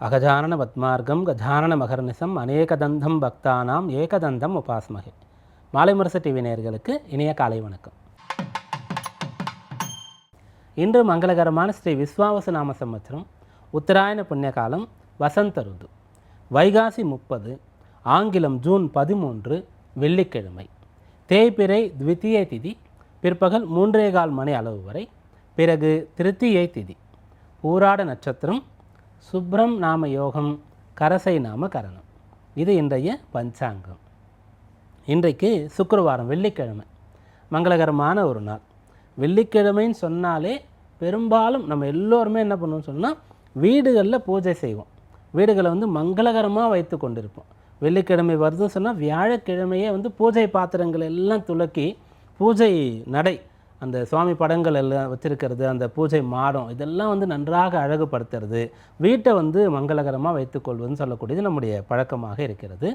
அகஜானன பத்மார்க்கம் கஜானன மகர்நிசம் அநேகதந்தம் பக்தானாம் ஏகதந்தம் உபாஸ்மகே Malaimurasu TV நேர்களுக்கு இனிய காலை வணக்கம். இன்று மங்களகரமான ஸ்ரீ விஸ்வாவச நாம சம்பத்திரம் உத்தராயண புண்ணிய காலம் வசந்த ருது. வைகாசி முப்பது ஆங்கிலம் ஜூன் பதிமூன்று வெள்ளிக்கிழமை. தேய்பிறை த்வித்திய திதி பிற்பகல் மூன்றே கால் மணி அளவு வரை. பிறகு திருத்தியை திதி. பூராட நட்சத்திரம் சுப்ரம் நாம யோகம் கரசை நாம கரணம். இது இன்றைய பஞ்சாங்கம். இன்றைக்கு சுக்கரவாரம் வெள்ளிக்கிழமை. மங்களகரமான ஒரு நாள். வெள்ளிக்கிழமைன்னு சொன்னாலே பெரும்பாலும் நம்ம எல்லோருமே என்ன பண்ணுவோம்னு சொன்னால் வீடுகளில் பூஜை செய்வோம். வீடுகளை வந்து மங்களகரமாக வைத்து கொண்டிருப்போம். வெள்ளிக்கிழமை வருதுன்னு சொன்னால் வியாழக்கிழமையே வந்து பூஜை பாத்திரங்கள் எல்லாம் துலக்கி பூஜை நடை அந்த சுவாமி படங்கள் எல்லாம் வச்சுருக்கிறது அந்த பூஜை மாடம் இதெல்லாம் வந்து நன்றாக அழகுபடுத்துறது வீட்டை வந்து மங்களகரமாக வைத்துக்கொள்வதுன்னு சொல்லக்கூடியது நம்முடைய பழக்கமாக இருக்கிறது.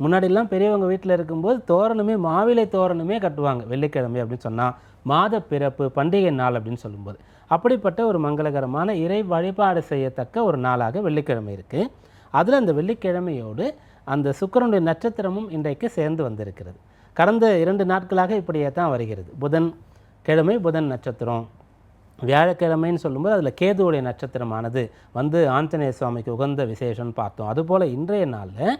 முன்னாடிலாம் பெரியவங்க வீட்டில் இருக்கும்போது தோரணமே மாவிலை தோரணமே கட்டுவாங்க வெள்ளிக்கிழமை அப்படின்னு சொன்னால் மாத பிறப்பு பண்டிகை நாள் அப்படின்னு சொல்லும்போது. அப்படிப்பட்ட ஒரு மங்களகரமான இறை வழிபாடு செய்யத்தக்க ஒரு நாளாக வெள்ளிக்கிழமை இருக்குது அதில் அந்த வெள்ளிக்கிழமையோடு அந்த சுக்கிரனுடைய நட்சத்திரமும் இன்றைக்கு சேர்ந்து வந்திருக்கிறது. கடந்த இரண்டு நாட்களாக இப்படியே தான் வருகிறது. புதன் கிழமை புதன் நட்சத்திரம். வியாழக்கிழமைன்னு சொல்லும்போது அதில் கேதுவுடைய நட்சத்திரமானது வந்து ஆஞ்சநேய சுவாமிக்கு உகந்த விசேஷம்னு பார்த்தோம். அதுபோல் இன்றைய நாளில்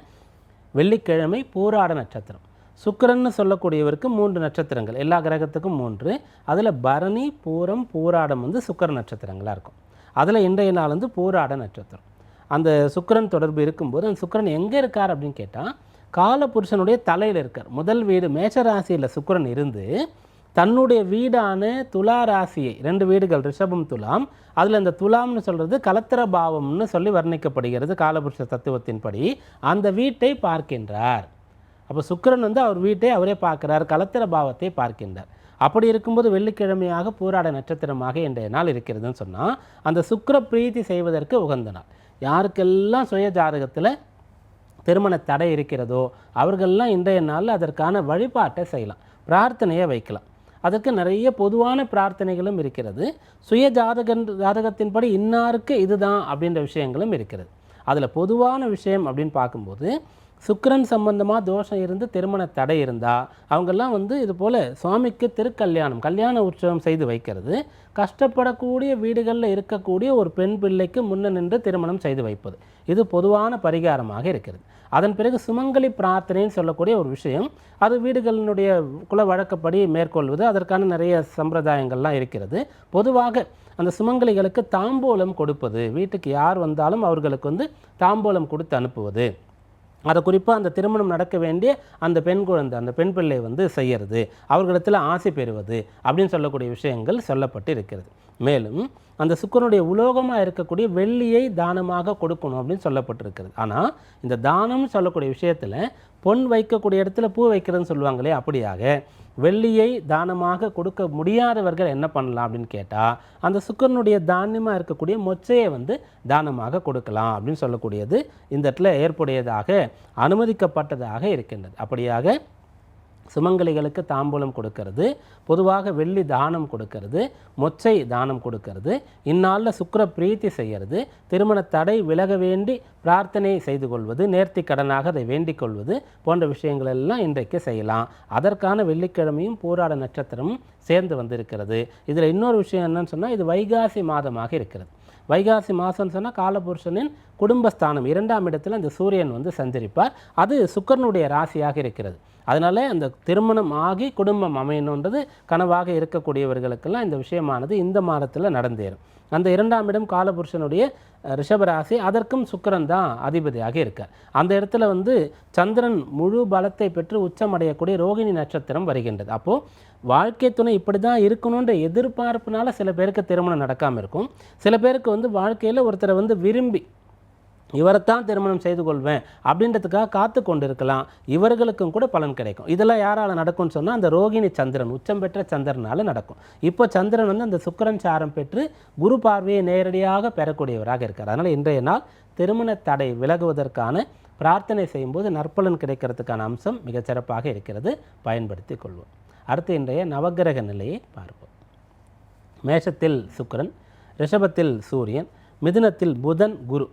வெள்ளிக்கிழமை பூராட நட்சத்திரம். சுக்கரன்னு சொல்லக்கூடியவருக்கு மூன்று நட்சத்திரங்கள். எல்லா கிரகத்துக்கும் மூன்று. அதில் பரணி பூரம் பூராடம் வந்து சுக்கர நட்சத்திரங்களாக இருக்கும். அதில் இன்றைய நாள் வந்து பூராட நட்சத்திரம். அந்த சுக்கிரன் தொடர்பு இருக்கும்போது அந்த சுக்கிரன் எங்கே இருக்கார் அப்படின்னு கேட்டால் காலபுருஷனுடைய தலையில் இருக்கார். முதல் வீடு மேஷராசியில் சுக்கிரன் இருந்து தன்னுடைய வீடான துலா ராசியை ரெண்டு வீடுகள் ரிஷபம் துலாம் அதில் இந்த துலாம்னு சொல்கிறது கலத்திர பாவம்னு சொல்லி வர்ணிக்கப்படுகிறது காலபுருஷ தத்துவத்தின்படி. அந்த வீட்டை பார்க்கின்றார். அப்போ சுக்கரன் வந்து அவர் வீட்டை அவரே பார்க்கிறார் கலத்திர பாவத்தை பார்க்கின்றார். அப்படி இருக்கும்போது வெள்ளிக்கிழமையாக பூராட நட்சத்திரமாக இன்றைய நாள் இருக்கிறதுன்னு சொன்னால் அந்த சுக்கர பிரீத்தி செய்வதற்கு உகந்த நாள். யாருக்கெல்லாம் சுய ஜாதகத்தில் திருமண தடை இருக்கிறதோ அவர்கள்லாம் இன்றைய நாளில் அதற்கான வழிபாட்டை செய்யலாம் பிரார்த்தனையை வைக்கலாம். அதற்கு நிறைய பொதுவான பிரார்த்தனைகளும் இருக்கிறது. சுய ஜாதகன் ஜாதகத்தின்படி இன்னாருக்கு இதுதான் அப்படின்ற விஷயங்களும் இருக்கிறது. அதில் பொதுவான விஷயம் அப்படின்னு பார்க்கும்போது சுக்கரன் சம்பந்தமாக தோஷம் இருந்து திருமண தடை இருந்தால் அவங்கெல்லாம் வந்து இது போல் சுவாமிக்கு திருக்கல்யாணம் கல்யாண உற்சவம் செய்து வைக்கிறது. கஷ்டப்படக்கூடிய வீடுகளில் இருக்கக்கூடிய ஒரு பெண் பிள்ளைக்கு முன்ன நின்று திருமணம் செய்து வைப்பது. இது பொதுவான பரிகாரமாக இருக்கிறது. அதன் பிறகு சுமங்கலி பிரார்த்தனைன்னு சொல்லக்கூடிய ஒரு விஷயம். அது வீடுகளினுடைய குல வழக்கப்படி மேற்கொள்வது. அதற்கான நிறைய சம்பிரதாயங்கள்லாம் இருக்கிறது. பொதுவாக அந்த சுமங்கலிகளுக்கு தாம்பூலம் கொடுப்பது. வீட்டுக்கு யார் வந்தாலும் அவர்களுக்கு வந்து தாம்பூலம் கொடுத்து அனுப்புவது. அதை குறிப்பாக அந்த திருமணம் நடக்க வேண்டிய அந்த பெண் குழந்தை அந்த பெண் பிள்ளை வந்து செய்கிறது அவர்களிடத்தில் ஆசை பெறுவது அப்படின்னு சொல்லக்கூடிய விஷயங்கள் சொல்லப்பட்டு இருக்கிறது. மேலும் அந்த சுக்கரனுடைய உலோகமாக இருக்கக்கூடிய வெள்ளியை தானமாக கொடுக்கணும் அப்படின்னு சொல்லப்பட்டிருக்கிறது. ஆனால் இந்த தானம்னு சொல்லக்கூடிய விஷயத்தில் பொன் வைக்கக்கூடிய இடத்துல பூ வைக்கிறதுன்னு சொல்லுவாங்களே அப்படியாக வெள்ளியை தானமாக கொடுக்க முடியாதவர்கள் என்ன பண்ணலாம் அப்படின்னு கேட்டால் அந்த சுக்கரனுடைய தானியமாக இருக்கக்கூடிய மொச்சையை வந்து தானமாக கொடுக்கலாம் அப்படின்னு சொல்லக்கூடியது இந்த இடத்துல ஏற்புடையதாக அனுமதிக்கப்பட்டதாக இருக்கின்றது. அப்படியாக சுமங்கலிகளுக்கு தாம்பூலம் கொடுக்கறது. பொதுவாக வெள்ளி தானம் கொடுக்கறது. மொச்சை தானம் கொடுக்கறது. இந்நாளில் சுக்கிர பிரீத்தி செய்கிறது திருமண தடை விலக வேண்டி பிரார்த்தனை செய்து கொள்வது. நேர்த்தி கடனாக அதை வேண்டிக் கொள்வது போன்ற விஷயங்கள் எல்லாம் இன்றைக்கு செய்யலாம். அதற்கான வெள்ளிக்கிழமையும் பூராட நட்சத்திரமும் சேர்ந்து வந்திருக்கிறது. இதில் இன்னொரு விஷயம் என்னன்னு சொன்னால் இது வைகாசி மாதமாக இருக்கிறது. வைகாசி மாதம்னு சொன்னால் காலபுருஷனின் குடும்பஸ்தானம் இரண்டாம் இடத்தில் அந்த சூரியன் வந்து சஞ்சரிப்பார். அது சுக்கரனுடைய ராசியாக இருக்கிறது. அதனால் அந்த திருமணம் ஆகி குடும்பம் அமையணுன்றது கனவாக இருக்கக்கூடியவர்களுக்கெல்லாம் இந்த விஷயமானது இந்த மாதத்தில் நடந்தேறும். அந்த இரண்டாம் இடம் காலபுருஷனுடைய ரிஷபராசி அதற்கும் சுக்கிரன் தான் அதிபதியாக இருக்கார். அந்த இடத்துல வந்து சந்திரன் முழு பலத்தை பெற்று உச்சமடையக்கூடிய ரோகிணி நட்சத்திரம் வருகின்றது. அப்போது வாழ்க்கை துணை இப்படி தான் இருக்கணுன்ற எதிர்பார்ப்புனால சில பேருக்கு திருமணம் நடக்காமல் இருக்கும். சில பேருக்கு வந்து வாழ்க்கையில் ஒருத்தரை வந்து விரும்பி இவரைத்தான் திருமணம் செய்து கொள்வேன் அப்படின்றதுக்காக காத்து கொண்டிருக்கலாம். இவர்களுக்கும் கூட பலன் கிடைக்கும். இதெல்லாம் யாரால் நடக்கும்னு சொன்னால் அந்த ரோகிணி சந்திரன் உச்சம் பெற்ற சந்திரனால நடக்கும். இப்போ சந்திரன் வந்து அந்த சுக்கிரன் சாரம் பெற்று குரு பார்வையை நேரடியாக பெறக்கூடியவராக இருக்கார். அதனால் இன்றைய நாள் திருமண தடை விலகுவதற்கான பிரார்த்தனை செய்யும்போது நற்பலன் கிடைக்கிறதுக்கான அம்சம் மிகச்சிறப்பாக இருக்கிறது. பயன்படுத்தி கொள்வோம். அடுத்து இன்றைய நவக்கிரக நிலையை பார்ப்போம். மேஷத்தில் சுக்கிரன் ரிஷபத்தில் சூரியன் மிதுனத்தில் புதன் குரு.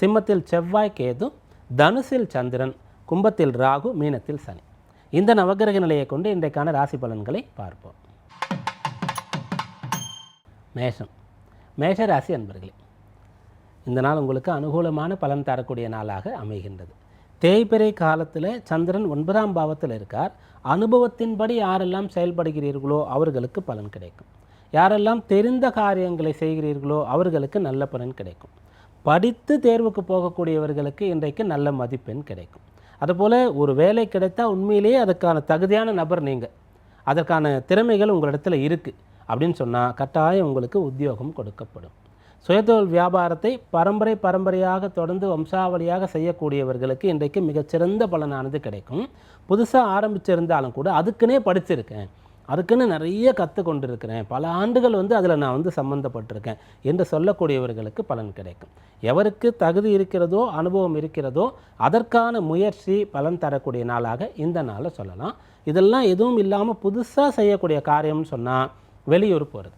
சிம்மத்தில் செவ்வாய் கேது தனுசில் சந்திரன் கும்பத்தில் ராகு மீனத்தில் சனி. இந்த நவகிரக நிலையை கொண்டு இன்றைக்கான ராசி பலன்களை பார்ப்போம். மேஷம். மேஷ ராசி அன்பர்களே இந்த நாள் உங்களுக்கு அனுகூலமான பலன் தரக்கூடிய நாளாக அமைகின்றது. தேய்பிறை காலத்தில் சந்திரன் ஒன்பதாம் பாவத்தில் இருக்கார். அனுபவத்தின்படி யாரெல்லாம் செயல்படுகிறீர்களோ அவர்களுக்கு பலன் கிடைக்கும். யாரெல்லாம் தெரிந்த காரியங்களை செய்கிறீர்களோ அவர்களுக்கு நல்ல பலன் கிடைக்கும். படித்து தேர்வுக்கு போகக்கூடியவர்களுக்கு இன்றைக்கு நல்ல மதிப்பெண் கிடைக்கும். அதுபோல் ஒரு வேலை கிடைத்தால் உண்மையிலேயே அதற்கான தகுதியான நபர் நீங்கள் அதற்கான திறமைகள் உங்களிடத்தில் இருக்குது அப்படின்னு சொன்னால் கட்டாயம் உங்களுக்கு உத்தியோகம் கொடுக்கப்படும். சுயதொழில் வியாபாரத்தை பரம்பரை பரம்பரையாக தொடர்ந்து வம்சாவளியாக செய்யக்கூடியவர்களுக்கு இன்றைக்கு மிகச்சிறந்த பலனானது கிடைக்கும். புதுசாக ஆரம்பிச்சிருந்தாலும் கூட அதுக்குன்னே படிச்சிருக்கேன். அதுக்குன்னு நிறைய கற்று கொண்டிருக்கிறேன் பல ஆண்டுகள் வந்து அதில் நான் வந்து சம்மந்தப்பட்டிருக்கேன் என்று சொல்லக்கூடியவர்களுக்கு பலன் கிடைக்கும். எவருக்கு தகுதி இருக்கிறதோ அனுபவம் இருக்கிறதோ அதற்கான முயற்சி பலன் தரக்கூடிய நாளாக இந்த நாளை சொல்லலாம். இதெல்லாம் எதுவும் இல்லாமல் புதுசாக செய்யக்கூடிய காரியம்னு சொன்னால் வெளியூர் போகிறது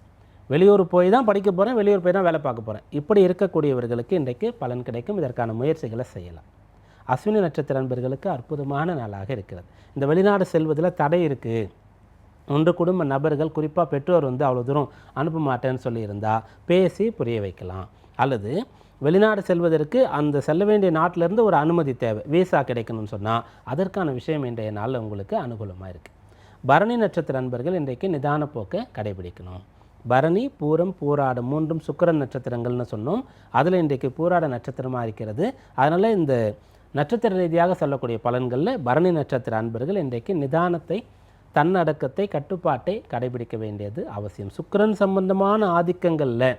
வெளியூர் போய் தான் படிக்க போகிறேன் வெளியூர் போய் தான் வேலை பார்க்க போகிறேன் இப்படி இருக்கக்கூடியவர்களுக்கு இன்றைக்கு பலன் கிடைக்கும். இதற்கான முயற்சிகளை செய்யலாம். அஸ்வினி நட்சத்திர நண்பர்களுக்கு அற்புதமான நாளாக இருக்கிறது. இந்த வெளிநாடு செல்வதில் தடை இருக்குது ஒன்று குடும்ப நபர்கள் குறிப்பாக பெற்றோர் வந்து அவ்வளோ தூரம் அனுப்ப மாட்டேன்னு சொல்லியிருந்தா பேசி புரிய வைக்கலாம். அல்லது வெளிநாடு செல்வதற்கு அந்த செல்ல வேண்டிய நாட்டிலேருந்து ஒரு அனுமதி தேவை விசா கிடைக்கணும்னு சொன்னால் அதற்கான விஷயம் இன்றைய நாளில் உங்களுக்கு அனுகூலமாக இருக்குது பரணி நட்சத்திர நண்பர்கள் இன்றைக்கு நிதான போக்கை கடைபிடிக்கணும். பரணி பூரம் பூராடம் மூன்றும் சுக்கிரன் நட்சத்திரங்கள்னு சொன்னோம். அதில் இன்றைக்கு பூராட நட்சத்திரமாக இருக்கிறது. அதனால் இந்த நட்சத்திர ரீதியாக சொல்லக்கூடிய பலன்களில் பரணி நட்சத்திர அன்பர்கள் இன்றைக்கு நிதானத்தை தன்னடக்கத்தை கட்டுப்பாட்டை கடைபிடிக்க வேண்டியது அவசியம். சுக்கரன் சம்பந்தமான ஆதிக்கங்களில்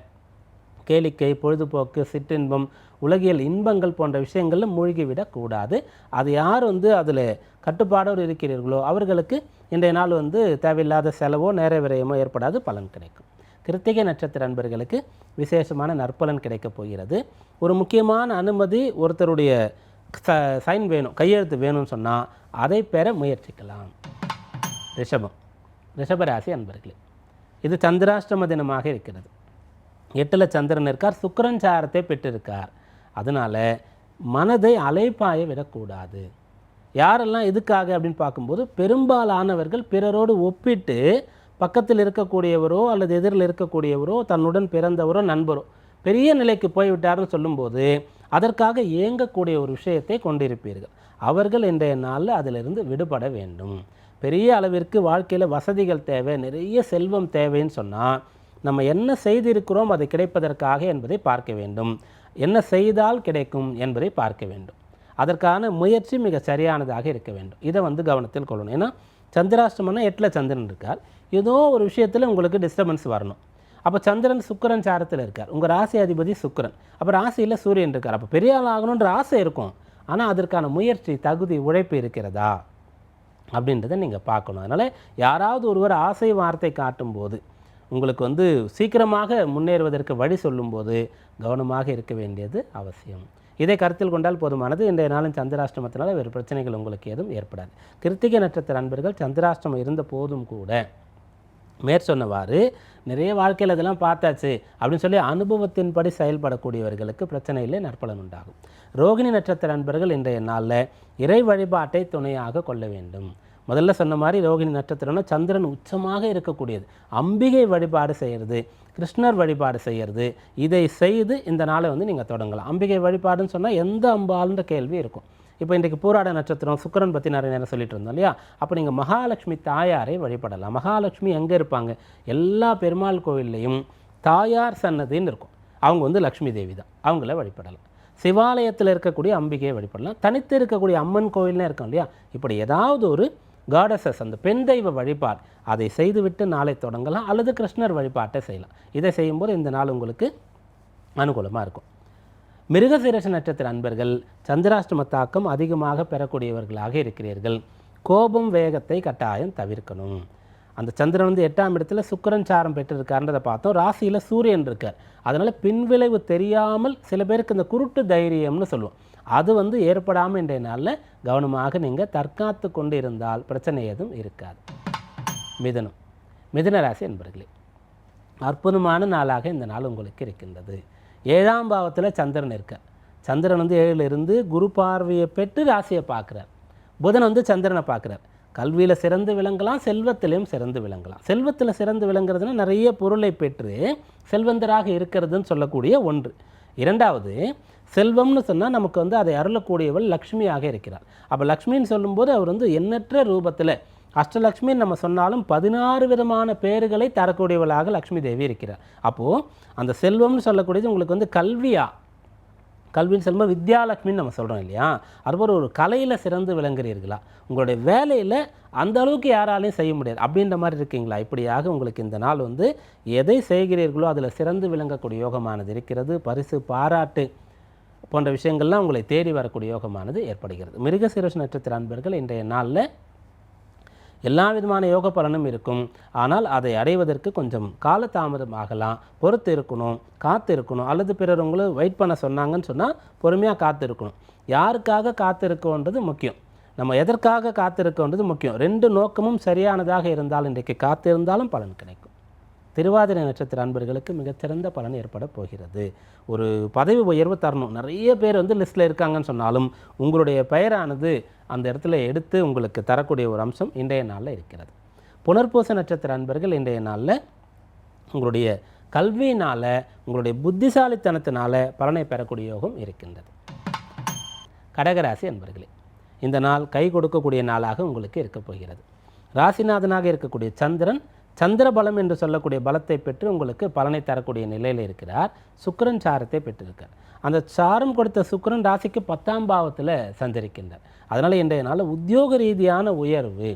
கேளிக்கை பொழுதுபோக்கு சிற்றின்பம் உலகியல் இன்பங்கள் போன்ற விஷயங்களில் மூழ்கிவிடக்கூடாது அது யார் வந்து அதில் கட்டுப்பாடோடு இருக்கிறீர்களோ அவர்களுக்கு இன்றைய நாள் வந்து தேவையில்லாத செலவோ நேர விரயமோ ஏற்படாது பலன் கிடைக்கும். கிருத்திகை நட்சத்திர அன்பர்களுக்கு விசேஷமான நற்பலன் கிடைக்கப் போகிறது. ஒரு முக்கியமான அனுமதி ஒருத்தருடைய ச சைன் வேணும் கையெழுத்து வேணும்னு சொன்னால் அதை பெற முயற்சிக்கலாம். ரிஷபம். ரிஷபராசி அன்பர்களே இது சந்திராஷ்டம தினமாக இருக்கிறது. எட்டில் சந்திரன் இருக்கார் சுக்கரன் சாரத்தை பெற்றிருக்கார். அதனால் மனதை அலைப்பாய விடக்கூடாது. யாரெல்லாம் எதுக்காக அப்படின்னு பார்க்கும்போது பெரும்பாலானவர்கள் பிறரோடு ஒப்பிட்டு பக்கத்தில் இருக்கக்கூடியவரோ அல்லது எதிரில் இருக்கக்கூடியவரோ தன்னுடன் பிறந்தவரோ நண்பரோ பெரிய நிலைக்கு போய்விட்டார்னு சொல்லும்போது அதற்காக ஏங்கக்கூடிய ஒரு விஷயத்தை கொண்டிருப்பீர்கள். அவர்கள் இன்றைய நாளில் அதிலிருந்து விடுபட வேண்டும். பெரிய அளவிற்கு வாழ்க்கையில் வசதிகள் தேவை நிறைய செல்வம் தேவைன்னு சொன்னால் நம்ம என்ன செய்திருக்கிறோம் அது கிடைப்பதற்காக என்பதை பார்க்க வேண்டும். என்ன செய்தால் கிடைக்கும் என்பதை பார்க்க வேண்டும். அதற்கான முயற்சி மிக சரியானதாக இருக்க வேண்டும். இதை வந்து கவனத்தில் கொள்ளணும். ஏன்னா சந்திராஷ்டமம்னா எட்டில் சந்திரன் இருக்கார். ஏதோ ஒரு விஷயத்தில் உங்களுக்கு டிஸ்டர்பன்ஸ் வரணும். அப்போ சந்திரன் சுக்கரன் சாரத்தில் இருக்கார். உங்கள் ராசி அதிபதி சுக்கிரன். அப்போ ராசியில் சூரியன் இருக்கார். அப்போ பெரிய ஆள் ஆகணுன்ற ஆசை இருக்கும். ஆனால் அதற்கான முயற்சி தகுதி உழைப்பு இருக்கிறதா? அப்படின்றத நீங்கள் பார்க்கணும். அதனால் யாராவது ஒருவர் ஆசை வார்த்தை காட்டும்போது உங்களுக்கு வந்து சீக்கிரமாக முன்னேறுவதற்கு வழி சொல்லும்போது கவனமாக இருக்க வேண்டியது அவசியம். இதை கருத்தில் கொண்டால் போதுமானது. இன்றைய நாளும் சந்திராஷ்டிரமத்தினால வேறு பிரச்சனைகள் உங்களுக்கு எதுவும் ஏற்படாது. கிருத்திகை நட்சத்திர அன்பர்கள் சந்திராஷ்டமம் இருந்த போதும் கூட மேற்சொன்னவாறு நிறைய வாழ்க்கையில் இதெல்லாம் பார்த்தாச்சு அப்படின்னு சொல்லி அனுபவத்தின்படி செயல்படக்கூடியவர்களுக்கு பிரச்சனையிலே நற்பலன் உண்டாகும். ரோகிணி நட்சத்திர அன்பர்கள் இன்றைய நாளில் இறை வழிபாட்டை துணையாக கொள்ள வேண்டும். முதல்ல சொன்ன மாதிரி ரோகிணி நட்சத்திரம்னா சந்திரன் உச்சமாக இருக்கக்கூடியது. அம்பிகை வழிபாடு செய்கிறது கிருஷ்ணர் வழிபாடு செய்கிறது இதை செய்து இந்த நாளை வந்து நீங்கள் தொடங்கலாம். அம்பிகை வழிபாடுன்னு சொன்னால் எந்த அம்பாளுன்ற கேள்வி இருக்கும். இப்போ இன்றைக்கு பூராட நட்சத்திரம் சுக்கிரன் பற்றி நிறைய நேரம் சொல்லிட்டு இருந்தோம் இல்லையா? அப்போ நீங்கள் மகாலட்சுமி தாயாரை வழிபடலாம். மகாலட்சுமி எங்கே இருப்பாங்க? எல்லா பெருமாள் கோவில்லையும் தாயார் சன்னதின்னு இருக்கும். அவங்க வந்து லக்ஷ்மி தேவி தான். அவங்கள வழிபடலாம். சிவாலயத்தில் இருக்கக்கூடிய அம்பிகையை வழிபடலாம். தனித்து இருக்கக்கூடிய அம்மன் கோவில்னே இருக்கும் இல்லையா? இப்படி ஏதாவது ஒரு காடசஸ் அந்த பெண் தெய்வ வழிபாடு அதை செய்துவிட்டு நாளை தொடங்கலாம். அல்லது கிருஷ்ணர் வழிபாட்டை செய்யலாம். இதை செய்யும்போது இந்த நாள் உங்களுக்கு அனுகூலமாக இருக்கும். மிருகசீரஷ நட்சத்திர அன்பர்கள் சந்திராஷ்டம தாக்கம் அதிகமாக பெறக்கூடியவர்களாக இருக்கிறீர்கள். கோபம் வேகத்தை கட்டாயம் தவிர்க்கணும். அந்த சந்திரன் வந்து எட்டாம் இடத்துல சுக்கிரன் சாரம் பெற்றிருக்காருன்றதை பார்த்தோம். ராசியில் சூரியன் இருக்கார். அதனால் பின்விளைவு தெரியாமல் சில பேருக்கு இந்த குருட்டு தைரியம்னு சொல்லுவோம். அது வந்து ஏற்படாமல் இன்றைய நாளில் கவனமாக நீங்கள் தற்காத்து கொண்டு இருந்தால் பிரச்சனை எதுவும் இருக்காது. மிதனம். மிதுன ராசி என்பர்களே அற்புதமான நாளாக இந்த நாள் உங்களுக்கு இருக்கின்றது. ஏழாம் பாவத்தில் சந்திரன் இருக்க. சந்திரன் வந்து ஏழில் இருந்து குரு பார்வையை பெற்று ராசியை பார்க்குறார். புதன் வந்து சந்திரனை பார்க்குறார். கல்வியில் சிறந்து விளங்கலாம் செல்வத்திலையும் சிறந்து விளங்கலாம். செல்வத்தில் சிறந்து விளங்குறதுனா நிறைய பொருளை பெற்று செல்வந்தராக இருக்கிறதுன்னு சொல்லக்கூடிய ஒன்று. இரண்டாவது செல்வம்னு சொன்னால் நமக்கு வந்து அதை அருளக்கூடியவள் லக்ஷ்மியாக இருக்கிறார் அப்போ லக்ஷ்மின்னு சொல்லும்போது அவர் வந்து எண்ணற்ற ரூபத்தில் அஷ்டலக்ஷ்மின்னு நம்ம சொன்னாலும் பதினாறு விதமான பேர்களை தரக்கூடியவளாக லக்ஷ்மி தேவி இருக்கிறார். அப்போது அந்த செல்வம்னு சொல்லக்கூடியது உங்களுக்கு வந்து கல்வியா? கல்வின்னு செல்வம் வித்யாலக்ஷ்மின்னு நம்ம சொல்கிறோம் இல்லையா? அதுபோல் ஒரு கலையில் சிறந்து விளங்குறீர்களா? உங்களுடைய வேலையில் அந்த அளவுக்கு யாராலையும் செய்ய முடியாது. அப்படின்ற மாதிரி இருக்கீங்களா? இப்படியாக உங்களுக்கு இந்த நாள் வந்து எதை செய்கிறீர்களோ அதில் சிறந்து விளங்கக்கூடிய யோகமானது இருக்கிறது. பரிசு பாராட்டு போன்ற விஷயங்கள்லாம் உங்களை தேடி வரக்கூடிய யோகமானது ஏற்படுகிறது. மிருகசீரஷ நட்சத்திர அன்பர்கள் இன்றைய நாளில் எல்லா விதமான யோக பலனும் இருக்கும். ஆனால் அதை அடைவதற்கு கொஞ்சம் காலதாமதம் ஆகலாம். பொறுத்து இருக்கணும் காத்து இருக்கணும் அல்லது பிறர் உங்களை வெயிட் பண்ண சொன்னாங்கன்னு சொன்னால் பொறுமையாக காத்து இருக்கணும் யாருக்காக காத்து இருக்கோன்றது முக்கியம். நம்ம எதற்காக காத்திருக்கோன்றது முக்கியம். ரெண்டு நோக்கமும் சரியானதாக இருந்தால் இன்றைக்கு காத்திருந்தாலும் பலன் கிடைக்கும். திருவாதிரை நட்சத்திர அன்பர்களுக்கு மிகச்சிறந்த பலன் ஏற்பட போகிறது. ஒரு பதவி உயர்வு தரணும். நிறைய பேர் வந்து லிஸ்ட்டில் இருக்காங்கன்னு சொன்னாலும் உங்களுடைய பெயரானது அந்த இடத்துல எடுத்து உங்களுக்கு தரக்கூடிய ஒரு அம்சம் இன்றைய நாளில் இருக்கிறது. புனர்பூச நட்சத்திர அன்பர்கள் இன்றைய நாளில் உங்களுடைய கல்வியினால் உங்களுடைய புத்திசாலித்தனத்தினால பலனை பெறக்கூடிய யோகம் இருக்கின்றது. கடகராசி அன்பர்களே இந்த நாள் கை கொடுக்கக்கூடிய நாளாக உங்களுக்கு இருக்கப் போகிறது. ராசிநாதனாக இருக்கக்கூடிய சந்திரன் சந்திர பலம் என்று சொல்லக்கூடிய பலத்தை பெற்று உங்களுக்கு பலனை தரக்கூடிய நிலையில் இருக்கிறார். சுக்கிரன் சாரத்தை பெற்றிருக்கார். அந்த சாரம் கொடுத்த சுக்கரன் ராசிக்கு பத்தாம் பாவத்தில் சஞ்சரிக்கின்றார். அதனால் இன்றைய நாள் உத்தியோக ரீதியான உயர்வு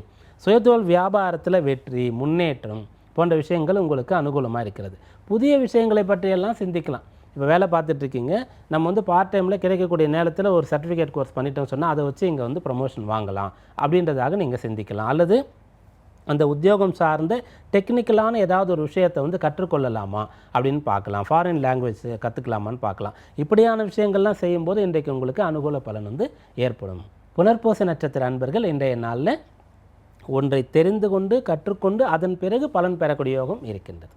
சுயதொழில் வியாபாரத்தில் வெற்றி முன்னேற்றம் போன்ற விஷயங்கள் உங்களுக்கு அனுகூலமாக இருக்கிறது. புதிய விஷயங்களை பற்றியெல்லாம் சிந்திக்கலாம். இப்போ வேலை பார்த்துட்ருக்கீங்க நம்ம வந்து பார்ட் டைமில் கிடைக்கக்கூடிய நேரத்தில் ஒரு சர்டிஃபிகேட் கோர்ஸ் பண்ணிட்டோம்னு சொன்னால் அதை வச்சு இங்கே வந்து ப்ரொமோஷன் வாங்கலாம் அப்படின்றதாக நீங்கள் சிந்திக்கலாம். அல்லது அந்த உத்தியோகம் சார்ந்த டெக்னிக்கலான ஏதாவது ஒரு விஷயத்தை வந்து கற்றுக்கொள்ளலாமா அப்படின்னு பார்க்கலாம். ஃபாரின் லாங்குவேஜ் கற்றுக்கலாமான்னு பார்க்கலாம். இப்படியான விஷயங்கள்லாம் செய்யும்போது இன்றைக்கு உங்களுக்கு அனுகூல பலன் வந்து ஏற்படும். புனர்பூச நட்சத்திர அன்பர்கள் இன்றைய நாளில் ஒன்றை தெரிந்து கொண்டு கற்றுக்கொண்டு அதன் பிறகு பலன் பெறக்கூடிய யோகம் இருக்கின்றது.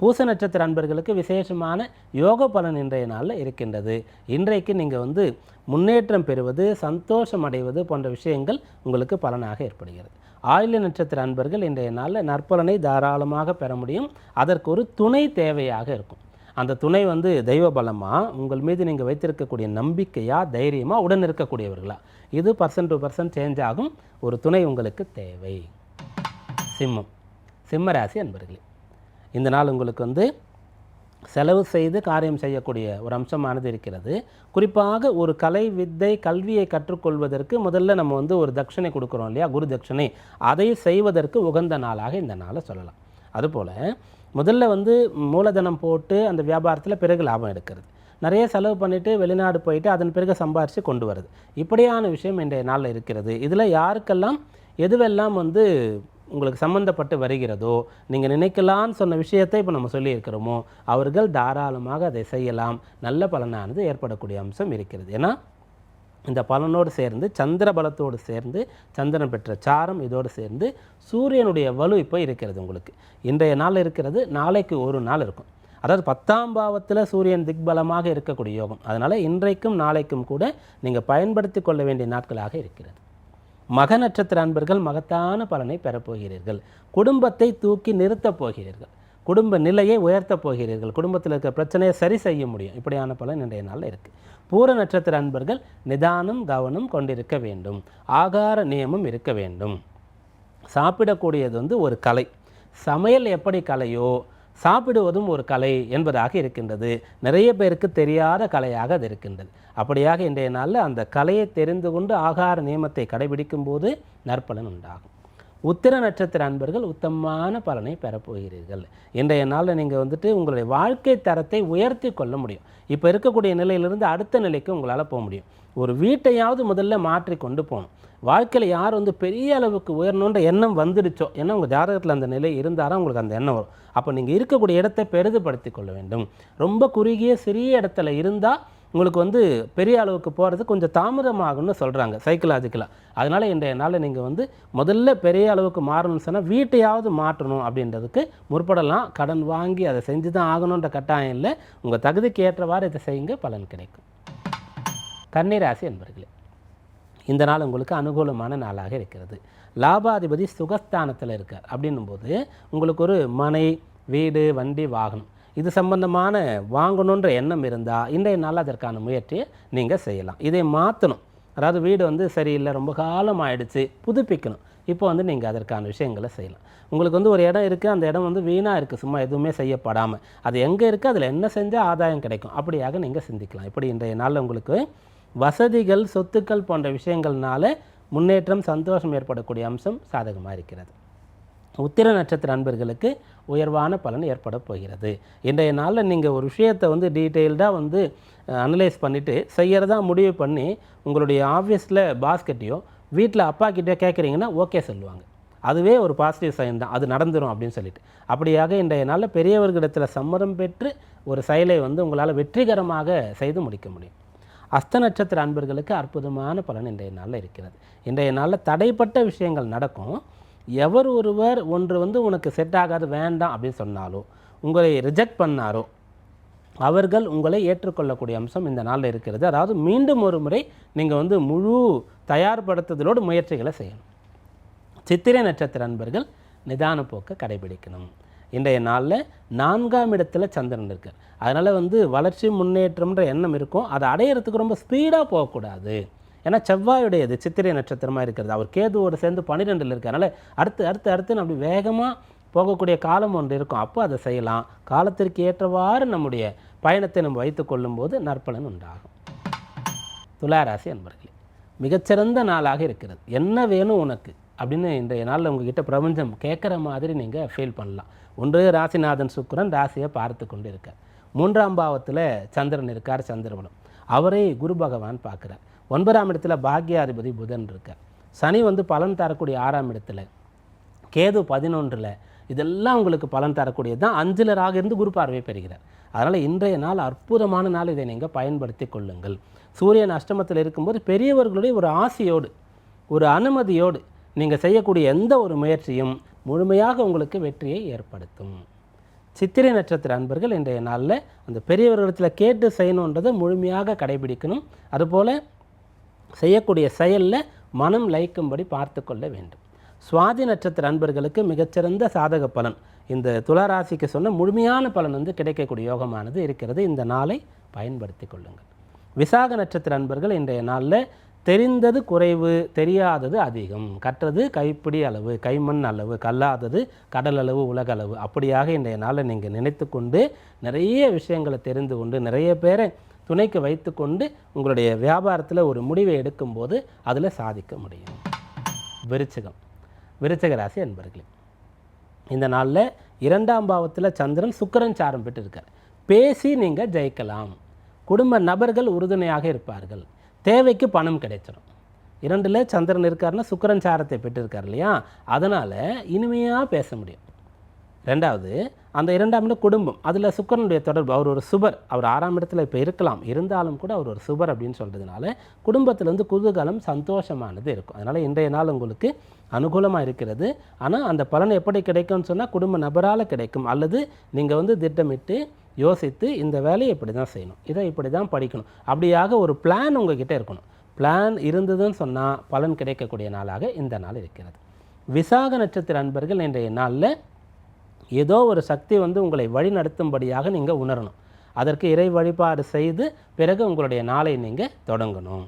பூச நட்சத்திர அன்பர்களுக்கு விசேஷமான யோக பலன் இன்றைய நாளில் இருக்கின்றது. இன்றைக்கு நீங்கள் வந்து முன்னேற்றம் பெறுவது சந்தோஷம் அடைவது போன்ற விஷயங்கள் உங்களுக்கு பலனாக ஏற்படுகிறது. ஆயுள நட்சத்திர அன்பர்கள் இன்றைய நாளில் நற்பலனை தாராளமாக பெற முடியும். அதற்கு ஒரு துணை தேவையாக இருக்கும். அந்த துணை வந்து தெய்வ பலமாக உங்கள் மீது நீங்கள் வைத்திருக்கக்கூடிய நம்பிக்கையாக தைரியமாக உடன் இருக்கக்கூடியவர்களா? இது பர்சன்ட் டு பர்சன்ட் சேஞ்ச் ஆகும். ஒரு துணை உங்களுக்கு தேவை. சிம்மம். சிம்ம ராசி அன்பர்களே இந்த நாள் உங்களுக்கு வந்து செலவு செய்து காரியம் செய்யக்கூடிய ஒரு அம்சமானது இருக்கிறது. குறிப்பாக ஒரு கலை வித்தை கல்வியை கற்றுக்கொள்வதற்கு முதல்ல நம்ம வந்து ஒரு தட்சணை கொடுக்குறோம் இல்லையா? குரு தட்சணை. அதை செய்வதற்கு உகந்த நாளாக இந்த நாளை சொல்லலாம். அதுபோல் முதல்ல வந்து மூலதனம் போட்டு அந்த வியாபாரத்தில் பிறகு லாபம் எடுக்கிறது. நிறைய செலவு பண்ணிவிட்டு வெளிநாடு போயிட்டு அதன் பிறகு சம்பாரித்து கொண்டு வருது. இப்படியான விஷயம் இன்றைய நாளில் இருக்கிறது. இதில் யாருக்கெல்லாம் எதுவெல்லாம் வந்து உங்களுக்கு சம்மந்தப்பட்டு வருகிறதோ நீங்கள் நினைக்கலான்னு சொன்ன விஷயத்தை இப்போ நம்ம சொல்லியிருக்கிறோமோ அவர்கள் தாராளமாக அதை செய்யலாம். நல்ல பலனானது ஏற்படக்கூடிய அம்சம் இருக்கிறது. ஏன்னா இந்த பலனோடு சேர்ந்து சந்திர பலத்தோடு சேர்ந்து சந்திரன் பெற்ற சாரம் இதோடு சேர்ந்து சூரியனுடைய வலு இப்போ இருக்கிறது உங்களுக்கு. இன்றைய நாள் இருக்கிறது நாளைக்கு ஒரு நாள் இருக்கும். அதாவது பத்தாம் பாவத்தில் சூரியன் திக்பலமாக இருக்கக்கூடிய யோகம். அதனால் இன்றைக்கும் நாளைக்கும் கூட நீங்கள் பயன்படுத்தி கொள்ள வேண்டிய நாட்களாக இருக்கிறது. மக நட்சத்திர அன்பர்கள் மகத்தான பலனை பெறப்போகிறீர்கள் குடும்பத்தை தூக்கி நிறுத்தப் போகிறீர்கள். குடும்ப நிலையை உயர்த்தப் போகிறீர்கள். குடும்பத்தில் இருக்க பிரச்சனையை சரி செய்ய முடியும். இப்படியான பலன் இன்றைய நாளில் இருக்குது பூர நட்சத்திர அன்பர்கள் நிதானம் கவனம் கொண்டிருக்க வேண்டும். ஆகார நியமம் இருக்க வேண்டும். சாப்பிடக்கூடியது வந்து ஒரு கலை. சமையல் எப்படி கலையோ சாப்பிடுவதும் ஒரு கலை என்பதாக இருக்கின்றது. நிறைய பேருக்கு தெரியாத கலையாக அது இருக்கின்றது. அப்படியாக இன்றைய நாளில் அந்த கலையை தெரிந்து கொண்டு ஆகார நியமத்தை கடைபிடிக்கும் போது நற்பலன் உண்டாகும். உத்திர நட்சத்திர அன்பர்கள் உத்தமமான பலனை பெறப்போகிறீர்கள் இன்றைய நாளில் நீங்கள் வந்துட்டு உங்களுடைய வாழ்க்கை தரத்தை உயர்த்தி கொள்ள முடியும். இப்போ இருக்கக்கூடிய நிலையிலிருந்து அடுத்த நிலைக்கு உங்களால் போக முடியும். ஒரு வீட்டையாவது முதல்ல மாற்றி கொண்டு போகணும். வாழ்க்கையில் யார் வந்து பெரிய அளவுக்கு உயரணுன்ற எண்ணம் வந்துடுச்சோ ஏன்னா உங்கள் ஜாதகத்தில் அந்த நிலை இருந்தாலும் உங்களுக்கு அந்த எண்ணம் வரும். அப்போ நீங்கள் இருக்கக்கூடிய இடத்தை பெரிதுபடுத்தி கொள்ள வேண்டும். ரொம்ப குறுகிய சிறிய இடத்துல இருந்தால் உங்களுக்கு வந்து பெரிய அளவுக்கு போகிறது கொஞ்சம் தாமதமாகும்னு சொல்கிறாங்க சைக்கலாஜிக்கலாக அதனால் இன்றைய நாளில் நீங்கள் வந்து முதல்ல பெரிய அளவுக்கு மாறணும்னு சொன்னால் வீட்டையாவது மாற்றணும் அப்படின்றதுக்கு முற்படலாம். கடன் வாங்கி அதை செஞ்சு தான் ஆகணுன்ற கட்டாயம் இல்லை. உங்கள் தகுதிக்கு ஏற்றவாறு இதை செய்யுங்க பலன் கிடைக்கும். கன்னிராசி என்பர்களே இந்த நாள் உங்களுக்கு அனுகூலமான நாளாக இருக்கிறது. லாபாதிபதி சுகஸ்தானத்தில் இருக்கார். அப்படின்னும்போது உங்களுக்கு ஒரு மனை வீடு வண்டி வாகனம் இது சம்பந்தமான வாங்கணுன்ற எண்ணம் இருந்தால் இன்றைய நாள் அதற்கான முயற்சியை நீங்கள் செய்யலாம். இதை மாற்றணும் அதாவது வீடு வந்து சரியில்லை ரொம்ப காலம் ஆயிடுச்சு புதுப்பிக்கணும். இப்போ வந்து நீங்கள் அதற்கான விஷயங்களை செய்யலாம். உங்களுக்கு வந்து ஒரு இடம் இருக்குது அந்த இடம் வந்து வீணாக இருக்குது சும்மா எதுவுமே செய்யப்படாமல் அது எங்கே இருக்குது அதில் என்ன செஞ்சால் ஆதாயம் கிடைக்கும் அப்படியாக நீங்கள் சிந்திக்கலாம். இப்படி இன்றைய நாளில் உங்களுக்கு வசதிகள் சொத்துக்கள் போன்ற விஷயங்கள்னால முன்னேற்றம் சந்தோஷம் ஏற்படக்கூடிய அம்சம் சாதகமாக இருக்கிறது. உத்திர நட்சத்திர அன்பர்களுக்கு உயர்வான பலன் ஏற்பட போகிறது. இன்றைய நாளில் நீங்கள் ஒரு விஷயத்தை வந்து டீட்டெயில்டாக வந்து அனலைஸ் பண்ணிவிட்டு செய்கிறதா முடிவு பண்ணி உங்களுடைய ஆஃபீஸில் பாஸ்கெட்டையோ வீட்டில் அப்பா கிட்டே கேட்குறீங்கன்னா ஓகே சொல்லுவாங்க. அதுவே ஒரு பாசிட்டிவ் சைன் தான். அது நடந்துடும் அப்படின்னு சொல்லிட்டு. அப்படியாக இன்றைய நாளில் பெரியவர்களிடத்தில் சம்மதம் பெற்று ஒரு செயலை வந்து உங்களால் வெற்றிகரமாக செய்து முடிக்க முடியும். அஸ்த நட்சத்திர அன்பர்களுக்கு அற்புதமான பலன் இன்றைய நாளில் இருக்கிறது. இன்றைய நாளில் தடைப்பட்ட விஷயங்கள் நடக்கும். எவர் ஒருவர் ஒன்று வந்து உனக்கு செட் ஆகாது வேண்டாம் அப்படின்னு சொன்னாலோ உங்களை ரிஜெக்ட் பண்ணாரோ அவர்கள் உங்களை ஏற்றுக்கொள்ளக்கூடிய அம்சம் இந்த நாளில் இருக்கிறது. அதாவது மீண்டும் ஒரு முறை நீங்கள் வந்து முழு தயார்படுத்துதலோடு முயற்சிகளை செய்யணும். சித்திரை நட்சத்திர அன்பர்கள் நிதான போக்கை கடைபிடிக்கணும். இன்றைய நாளில் நான்காம் இடத்துல சந்திரன் இருக்கார். அதனால் வந்து வளர்ச்சி முன்னேற்றம்ன்ற எண்ணம் இருக்கும். அதை அடையிறதுக்கு ரொம்ப ஸ்பீடாக போகக்கூடாது. ஏன்னா செவ்வாயுடையது சித்திரை நட்சத்திரமாக இருக்கிறது. அவர் கேதுவோடு சேர்ந்து பன்னிரெண்டில் இருக்கிறனால அடுத்து அடுத்து அடுத்து அப்படி வேகமாக போகக்கூடிய காலம் ஒன்று இருக்கும். அப்போ அதை செய்யலாம். காலத்திற்கு ஏற்றவாறு நம்முடைய பயணத்தை நம்ம வைத்து கொள்ளும்போது நற்பலன் உண்டாகும். துளாராசி அன்பர்களே மிகச்சிறந்த நாளாக இருக்கிறது. என்ன வேணும் உனக்கு? அப்படின்னு இன்றைய நாளில் உங்ககிட்ட பிரபஞ்சம் கேட்குற மாதிரி நீங்கள் ஃபீல் பண்ணலாம். ஒன்று ராசிநாதன் சுக்கிரன் ராசியை பார்த்து கொண்டு இருக்கார் மூன்றாம் பாவத்தில் சந்திரன் இருக்கார் சந்திரபலம் அவரை குரு பகவான் பார்க்குறார். ஒன்பதாம் இடத்துல பாக்யாதிபதி புதன் இருக்கார் சனி வந்து பலன் தரக்கூடிய ஆறாம் இடத்துல. கேது பதினொன்றில் இதெல்லாம் உங்களுக்கு பலன் தரக்கூடியது தான். அஞ்சலராக இருந்து குரு பார்வை பெறுகிறார். அதனால் இன்றைய நாள் அற்புதமான நாள் இதை நீங்கள் பயன்படுத்தி கொள்ளுங்கள். சூரியன் அஷ்டமத்தில் இருக்கும்போது பெரியவர்களுடைய ஒரு ஆசையோடு ஒரு அனுமதியோடு நீங்கள் செய்யக்கூடிய எந்த ஒரு முயற்சியும் முழுமையாக உங்களுக்கு வெற்றியை ஏற்படுத்தும். சித்திரை நட்சத்திர அன்பர்கள் இன்றைய நாளில் அந்த பெரியவர்களிடத்தில் கேட்டு செய்யணுன்றதை முழுமையாக கடைபிடிக்கணும். அதுபோல் செய்யக்கூடிய செயலில் மனம் லயிக்கும்படி பார்த்து கொள்ள வேண்டும். சுவாதி நட்சத்திர அன்பர்களுக்கு மிகச்சிறந்த சாதக பலன். இந்த துளாராசிக்கு சொன்ன முழுமையான பலன் வந்து கிடைக்கக்கூடிய யோகமானது இருக்கிறது. இந்த நாளை பயன்படுத்தி கொள்ளுங்கள். விசாக நட்சத்திர அன்பர்கள் இன்றைய நாளில் தெரிந்தது குறைவு தெரியாதது அதிகம். கற்றது கைப்பிடி அளவு கைமண் அளவு கல்லாதது கடல் அளவு உலக அளவு. அப்படியாக இன்றைய நாளில் நீங்கள் நினைத்து கொண்டு நிறைய விஷயங்களை தெரிந்து கொண்டு நிறைய பேரை துணைக்கு வைத்துக்கொண்டு உங்களுடைய வியாபாரத்தில் ஒரு முடிவை எடுக்கும்போது அதில் சாதிக்க முடியும். விருச்சகம். விருச்சக ராசி அன்பர்களே இந்த நாளில் இரண்டாம் பாவத்தில் சந்திரன் சுக்கிரன் சாரம் பெற்று இருக்கார் பேசி நீங்கள் ஜெயிக்கலாம். குடும்ப நபர்கள் உறுதுணையாக இருப்பார்கள். தேவைக்கு பணம் கிடைச்சிடும் இரண்டில் சந்திரன் இருக்காருன்னா சுக்கரன் சாரத்தை பெற்றிருக்கார் இல்லையா? அதனால் இனிமையாக பேச முடியும். ரெண்டாவது அந்த இரண்டாம் இடம் குடும்பம். அதில் சுக்கரனுடைய தொடர்பு அவர் ஒரு சுபர். அவர் ஆறாம் இடத்துல இப்போ இருக்கலாம். இருந்தாலும் கூட அவர் ஒரு சுபர் அப்படின்னு சொல்கிறதுனால குடும்பத்தில் வந்து குதூகலம் சந்தோஷமானது இருக்கும். அதனால் இன்றைய நாள் உங்களுக்கு அனுகூலமாக இருக்கிறது. ஆனால் அந்த பலன் எப்படி கிடைக்கும்னு சொன்னால் குடும்ப நபரால் கிடைக்கும். அல்லது நீங்கள் வந்து திட்டமிட்டு யோசித்து இந்த வேலையை இப்படி தான் செய்யணும். இதை இப்படி தான் படிக்கணும். அப்படியாக ஒரு பிளான் உங்ககிட்ட இருக்கணும். பிளான் இருந்ததுன்னு சொன்னால் பலன் கிடைக்கக்கூடிய நாளாக இந்த நாள் இருக்கிறது. விசாக நட்சத்திர அன்பர்கள் இன்றைய நாளில் ஏதோ ஒரு சக்தி வந்து உங்களை வழி நடத்தும்படியாக நீங்கள் உணரணும். அதற்கு இறை வழிபாடு செய்து பிறகு உங்களுடைய நாளை நீங்கள் தொடங்கணும்.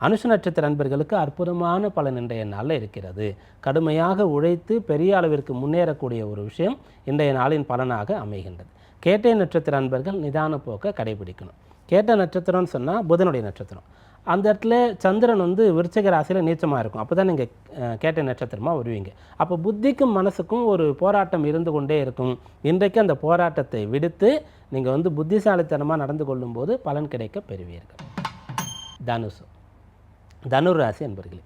அனுஷ நட்சத்திர அன்பர்களுக்கு அற்புதமான பலன் இன்றைய நாளில் இருக்கிறது. கடுமையாக உழைத்து பெரிய அளவிற்கு முன்னேறக்கூடிய ஒரு விஷயம் இன்றைய நாளின் பலனாக அமைகின்றது. கேட்டை நட்சத்திர அன்பர்கள் நிதான போக்கை கடைபிடிக்கணும். கேட்ட நட்சத்திரம்னு சொன்னால் புதனுடைய நட்சத்திரம். அந்த இடத்துல சந்திரன் வந்து விருச்சக ராசியில் நீச்சமாக இருக்கும். அப்போ தான் நீங்கள் கேட்ட நட்சத்திரமாக வருவீங்க. அப்போ புத்திக்கும் மனசுக்கும் ஒரு போராட்டம் இருந்து கொண்டே இருக்கும். இன்றைக்கு அந்த போராட்டத்தை விடுத்து நீங்கள் வந்து புத்திசாலித்தனமாக நடந்து கொள்ளும்போது பலன் கிடைக்க பெறுவீர்கள். தனுசு. தனுர் ராசி என்பர்களே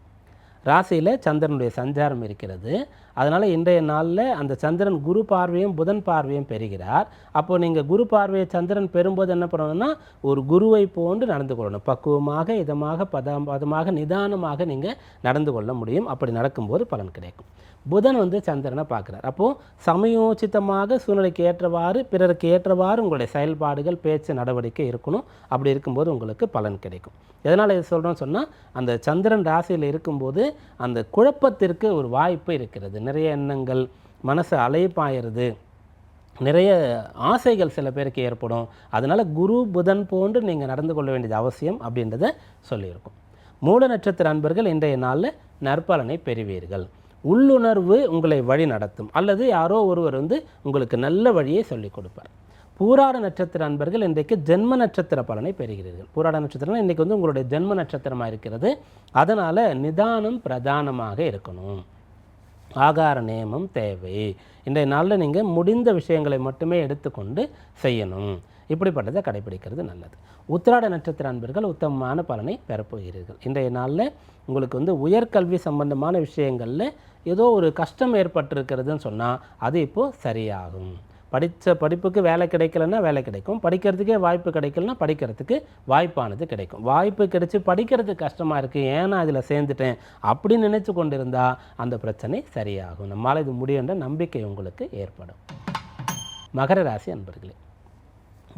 ராசியில் சந்திரனுடைய சஞ்சாரம் இருக்கிறது. அதனால் இன்றைய நாளில் அந்த சந்திரன் குரு பார்வையும் புதன் பார்வையும் பெறுகிறார். அப்போது நீங்கள் குரு பார்வையை சந்திரன் பெறும்போது என்ன பண்ணணும்னா ஒரு குருவை போன்று நடந்து கொள்ளணும். பக்குவமாக இதமாக பதம் பதமாக நிதானமாக நீங்கள் நடந்து கொள்ள முடியும். அப்படி நடக்கும்போது பலன் கிடைக்கும். புதன் வந்து சந்திரனை பார்க்குறார். அப்போது சமயோச்சிதமாக சூழ்நிலைக்கு ஏற்றவாறு பிறருக்கு ஏற்றவாறு உங்களுடைய செயல்பாடுகள் பேச்சு நடவடிக்கை இருக்கணும். அப்படி இருக்கும்போது உங்களுக்கு பலன் கிடைக்கும். எதனால் இது சொல்கிறோன்னு சொன்னால் அந்த சந்திரன் ராசியில் இருக்கும்போது அந்த குழப்பத்திற்கு ஒரு வாய்ப்பு இருக்கிறது. நிறைய எண்ணங்கள் மனசு அலைப்பாயிருது. நிறைய ஆசைகள் சில பேருக்கு ஏற்படும். அதனால் குரு புதன் போன்று நீங்கள் நடந்து கொள்ள வேண்டியது அவசியம் அப்படின்றத சொல்லியிருக்கும். மூல நட்சத்திர அன்பர்கள் இன்றைய நாளில் நற்பலனை பெறுவீர்கள். உள்ளுணர்வு உங்களை வழி நடத்தும். அல்லது யாரோ ஒருவர் வந்து உங்களுக்கு நல்ல வழியை சொல்லிக் கொடுப்பார். பூராட நட்சத்திர அன்பர்கள் இன்றைக்கு ஜென்ம நட்சத்திர பலனை பெறுகிறீர்கள். பூராட நட்சத்திரம் இன்றைக்கி வந்து உங்களுடைய ஜென்ம நட்சத்திரமாக இருக்கிறது. அதனால் நிதானம் பிரதானமாக இருக்கணும். ஆகார நியமம் தேவை. இன்றைய நாளில் நீங்கள் முடிந்த விஷயங்களை மட்டுமே எடுத்துக்கொண்டு செய்யணும். இப்படிப்பட்டதை கடைபிடிக்கிறது நல்லது. உத்திராட நட்சத்திர அன்பர்கள் உத்தமமான பலனை பெறப்போகிறீர்கள். இன்றைய நாளில் உங்களுக்கு வந்து உயர்கல்வி சம்பந்தமான விஷயங்களில் ஏதோ ஒரு கஷ்டம் ஏற்பட்டிருக்கிறதுன்னு சொன்னால் அது இப்போது சரியாகும். படித்த படிப்புக்கு வேலை கிடைக்கலன்னா வேலை கிடைக்கும். படிக்கிறதுக்கே வாய்ப்பு கிடைக்கலன்னா படிக்கிறதுக்கு வாய்ப்பானது கிடைக்கும். வாய்ப்பு கிடைச்சி படிக்கிறது கஷ்டமாக இருக்குது ஏன்னா அதில் சேர்ந்துட்டேன் அப்படின்னு நினைச்சு கொண்டிருந்தா அந்த பிரச்சனை சரியாகும். நம்மளால் இது முடியுன்ற நம்பிக்கை உங்களுக்கு ஏற்படும். மகர ராசி அன்பர்களே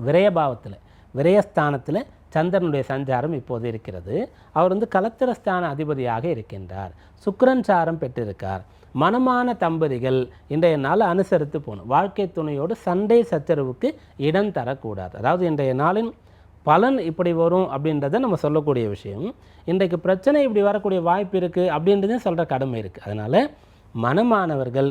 விரயபாவத்தில் விரயஸ்தானத்தில் சந்திரனுடைய சஞ்சாரம் இப்போது இருக்கிறது. அவர் வந்து கலத்திரஸ்தான அதிபதியாக இருக்கின்றார். சுக்கரன் சாரம் பெற்றிருக்கார். மனமான தம்பதிகள் இன்றைய நாள் அனுசரித்து போகணும். வாழ்க்கை துணையோடு சண்டை சச்சரவுக்கு இடம் தரக்கூடாது. அதாவது இன்றைய நாளின் பலன் இப்படி வரும் அப்படின்றத நம்ம சொல்லக்கூடிய விஷயம். இன்றைக்கு பிரச்சனை இப்படி வரக்கூடிய வாய்ப்பு இருக்குது அப்படின்றதையும் சொல்கிற கடமை இருக்குது அதனால் மனமானவர்கள்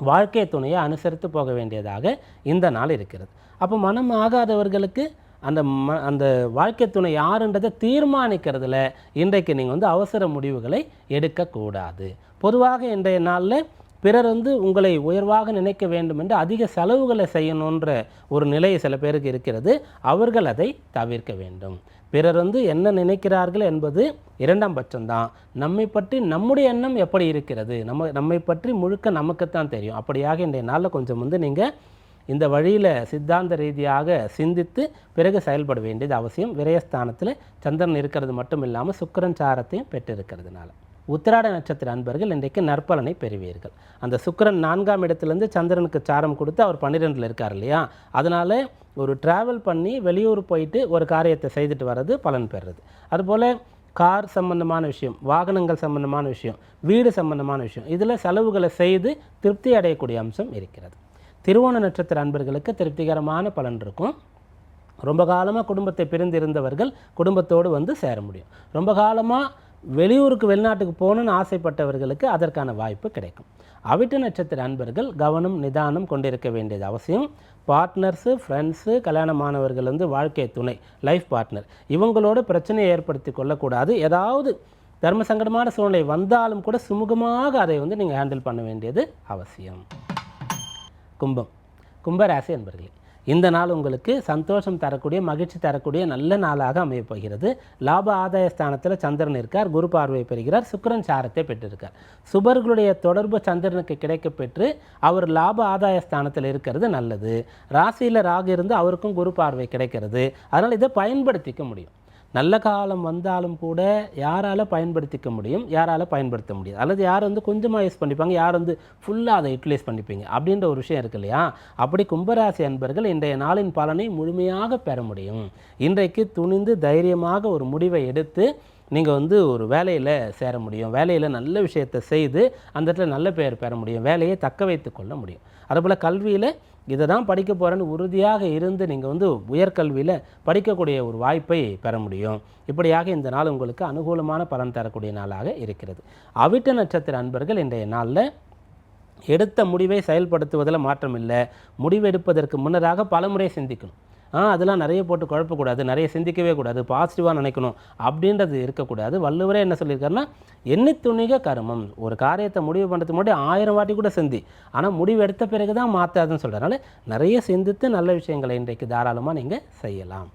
வாழ்க்கை துணையை அனுசரித்து போக வேண்டியதாக இந்த நாள் இருக்கிறது. அப்போ மனம் ஆகாதவர்களுக்கு அந்த ம அந்த வாழ்க்கை துணை யாருன்றதை தீர்மானிக்கிறதுல இன்றைக்கு நீங்கள் வந்து அவசர முடிவுகளை எடுக்கக்கூடாது. பொதுவாக இன்றைய நாளில் பிறர் வந்து உங்களை உயர்வாக நினைக்க வேண்டும் என்று அதிக செலவுகளை செய்யணுன்ற ஒரு நிலை சில பேருக்கு இருக்கிறது. அவர்கள் அதை தவிர்க்க வேண்டும். பிறர் வந்து என்ன நினைக்கிறார்கள் என்பது இரண்டாம் பட்சம்தான். நம்மை பற்றி நம்முடைய எண்ணம் எப்படி இருக்கிறது? நம்ம நம்மை பற்றி முழுக்க நமக்குத்தான் தெரியும். அப்படியாக இன்றைய நாளில் கொஞ்சம் வந்து நீங்கள் இந்த வழியில் சித்தாந்த ரீதியாக சிந்தித்து பிறகு செயல்பட வேண்டியது அவசியம். விரயஸ்தானத்தில் சந்திரன் இருக்கிறது மட்டும் இல்லாமல் சுக்கரன் சாரத்தையும் பெற்றிருக்கிறதுனால. உத்திராட நட்சத்திர அன்பர்கள் இன்றைக்கு நற்பலனை பெறுவீர்கள். அந்த சுக்கிரன் நான்காம் இடத்துலேருந்து சந்திரனுக்கு சாரம் கொடுத்து அவர் பன்னிரெண்டில் இருக்கார் இல்லையா? அதனால் ஒரு டிராவல் பண்ணி வெளியூர் போயிட்டு ஒரு காரியத்தை செய்துட்டு வர்றது பலன் பெறுறது. அதுபோல் கார் சம்பந்தமான விஷயம் வாகனங்கள் சம்பந்தமான விஷயம் வீடு சம்பந்தமான விஷயம் இதில் செலவுகளை செய்து திருப்தி அடையக்கூடிய அம்சம் இருக்கிறது. திருவோண நட்சத்திர அன்பர்களுக்கு திருப்திகரமான பலன் இருக்கும். ரொம்ப காலமாக குடும்பத்தை பிரிந்து இருந்தவர்கள் குடும்பத்தோடு வந்து சேர முடியும். ரொம்ப காலமாக வெளியூருக்கு வெளிநாட்டுக்கு போகணும்னு ஆசைப்பட்டவர்களுக்கு அதற்கான வாய்ப்பு கிடைக்கும். அவிட்ட நட்சத்திர அன்பர்கள் கவனம் நிதானம் கொண்டிருக்க வேண்டியது அவசியம். பார்ட்னர்ஸு ஃப்ரெண்ட்ஸு கல்யாணமானவர்கள் வந்து வாழ்க்கை துணை லைஃப் பார்ட்னர் இவங்களோட பிரச்சனையை ஏற்படுத்தி கொள்ளக்கூடாது. ஏதாவது தர்ம சங்கடமான சூழ்நிலை வந்தாலும் கூட சுமூகமாக அதை வந்து நீங்கள் ஹேண்டில் பண்ண வேண்டியது அவசியம். கும்பம். கும்பராசி அன்பர்களே இந்த நாள் உங்களுக்கு சந்தோஷம் தரக்கூடிய மகிழ்ச்சி தரக்கூடிய நல்ல நாளாக அமையப்போகிறது. லாப ஆதாய ஸ்தானத்தில் சந்திரன் இருக்கார் குரு பார்வை பெறுகிறார் சுக்கிரன் சாரத்தை பெற்றிருக்கார். சுபர்களுடைய தொடர்பு சந்திரனுக்கு கிடைக்க பெற்று அவர் லாப ஆதாய ஸ்தானத்தில் இருக்கிறது நல்லது. ராசியில் ராகு இருந்து அவருக்கும் குரு பார்வை கிடைக்கிறது. அதனால் இதை பயன்படுத்திக்க முடியும். நல்ல காலம் வந்தாலும் கூட யாரால் பயன்படுத்திக்க முடியும் யாரால் பயன்படுத்த முடியாது. அல்லது யார் வந்து கொஞ்சமாக யூஸ் பண்ணிப்பாங்க யார் வந்து ஃபுல்லாக அதை யூட்டிலைஸ் பண்ணிப்பீங்க. அப்படின்ற ஒரு விஷயம் இருக்கு இல்லையா? அப்படி கும்பராசி அன்பர்கள் இன்றைய நாளின் பலனை முழுமையாக பெற முடியும். இன்றைக்கு துணிந்து தைரியமாக ஒரு முடிவை எடுத்து நீங்கள் வந்து ஒரு வேலையில் சேர முடியும். வேலையில் நல்ல விஷயத்தை செய்து அந்த இடத்துல நல்ல பெயர் பெற முடியும். வேலையை தக்க வைத்து கொள்ள முடியும். அதுபோல் கல்வியில் இதை தான் படிக்க போகிறேன்னு உறுதியாக இருந்து நீங்கள் வந்து உயர்கல்வியில் படிக்கக்கூடிய ஒரு வாய்ப்பை பெற முடியும். இப்படியாக இந்த நாள் உங்களுக்கு அனுகூலமான பலன் தரக்கூடிய நாளாக இருக்கிறது. அவிட்ட நட்சத்திர அன்பர்கள் இன்றைய நாளில் எடுத்த முடிவை செயல்படுத்துவதில் மாற்றம் இல்லை. முடிவெடுப்பதற்கு முன்னதாக பலமுறை சிந்திக்கணும். அதெல்லாம் நிறைய போட்டு குழப்பக்கூடாது நிறைய சிந்திக்கவே கூடாது பாசிட்டிவாக நினைக்கணும் அப்படின்றது இருக்கக்கூடாது. வள்ளுவரே என்ன சொல்லியிருக்காருன்னா எண்ணி துணிக கருமம். ஒரு காரியத்தை முடிவு பண்ணுறதுக்கு முன்னாடி ஆயிரம் வாட்டி கூட சிந்தி. ஆனால் முடிவு எடுத்த பிறகு தான் மாற்றாதுன்னு சொல்கிறனால நிறைய சிந்தித்து நல்ல விஷயங்களை இன்றைக்கு தாராளமாக நீங்கள் செய்யலாம்.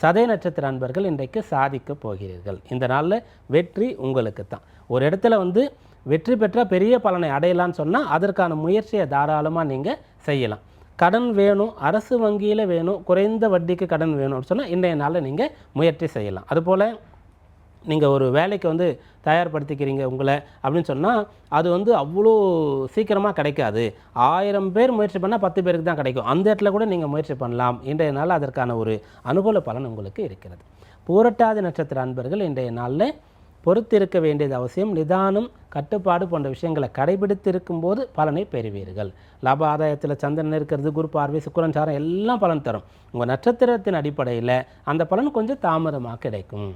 சதய நட்சத்திர அன்பர்கள் இன்றைக்கு சாதிக்க போகிறீர்கள். இந்த நாளில் வெற்றி உங்களுக்கு தான். ஒரு இடத்துல வந்து வெற்றி பெற்ற பெரிய பலனை அடையலாம்னு சொன்னால் அதற்கான முயற்சியை தாராளமாக நீங்கள் செய்யலாம். கடன் வேணும் அரசு வங்கியில் வேணும் குறைந்த வட்டிக்கு கடன் வேணும்னு சொன்னால் இன்றைய நாளில் நீங்கள் முயற்சி செய்யலாம். அதுபோல் நீங்கள் ஒரு வேலைக்கு வந்து தயார்படுத்திக்கிறீங்க உங்களை அப்படின்னு சொன்னால் அது வந்து அவ்வளோ சீக்கிரமாக கிடைக்காது. ஆயிரம் பேர் முயற்சி பண்ணால் பத்து பேருக்கு தான் கிடைக்கும். அந்த இடத்துல கூட நீங்கள் முயற்சி பண்ணலாம். இன்றைய நாள் அதற்கான ஒரு அனுகூல பலன் உங்களுக்கு இருக்கிறது. பூரட்டாதி நட்சத்திர அன்பர்கள் இன்றைய நாளில் பொறுத்திருக்க வேண்டியது அவசியம். நிதானம் கட்டுப்பாடு போன்ற விஷயங்களை கடைபிடித்திருக்கும் போது பலனை பெறுவீர்கள். லாப ஆதாயத்தில் சந்திரன் இருக்கிறது குரு பார்வை சுக்கரன் சாரம் எல்லாம் பலன் தரும். உங்கள் நட்சத்திரத்தின் அடிப்படையில் அந்த பலன் கொஞ்சம் தாமதமாக கிடைக்கும்.